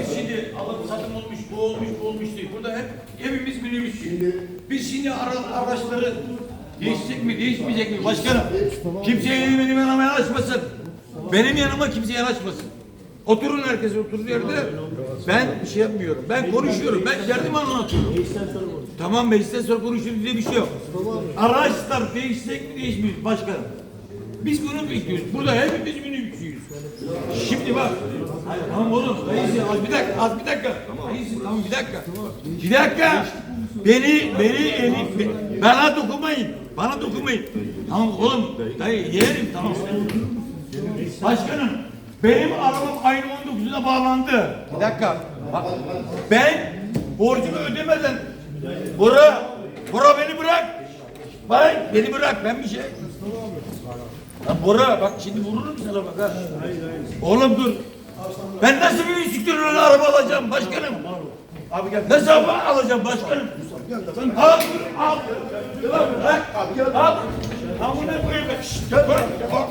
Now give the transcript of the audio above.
Biz şimdi alım satım olmuş, bu olmuş, bu olmuş değil. Burada hep hepimiz minibüs. Biz şimdi ara, araçları değişecek mi, değişmeyecek mi? Başkanım, kimse benim yanıma yanaşmasın. Benim yanıma kimse yanaşmasın. Oturun herkes oturduğu yerde. Ben bir şey yapmıyorum. Ben konuşuyorum. Ben derdimi anlatıyorum. Tamam meclisten sonra konuşuruz diye bir şey yok. Araçlar değişecek mi değişmeyecek mi? başkanım? Biz bunu bekliyoruz. Burada hepimiz minibüsüyüz. Şimdi bak. Hayır, tamam oğlum. Dayısı az bir dakika. Az bir dakika. Dayısı tamam bir dakika. Bir dakika. Beni, beni, eli, be- bana dokunmayın. Bana dokunmayın. Tamam oğlum. Dayı yeğenim tamam. Başkanım. Benim arabam ayın 19'una bağlandı. Bir dakika. Bak, ben borcumu ödemeden Bora, Bora beni bırak. Bak beni bırak ben bir şey. Ya Bora bak şimdi vururum sana bak ha. Oğlum dur. Ben nasıl bir bisikletle araba alacağım başkanım? Abi gel. Nasıl araba alacağım başkanım? Al, al. Al, bırak. Al. Al bunu koyayım. Şşt, Gel, bırak. Al.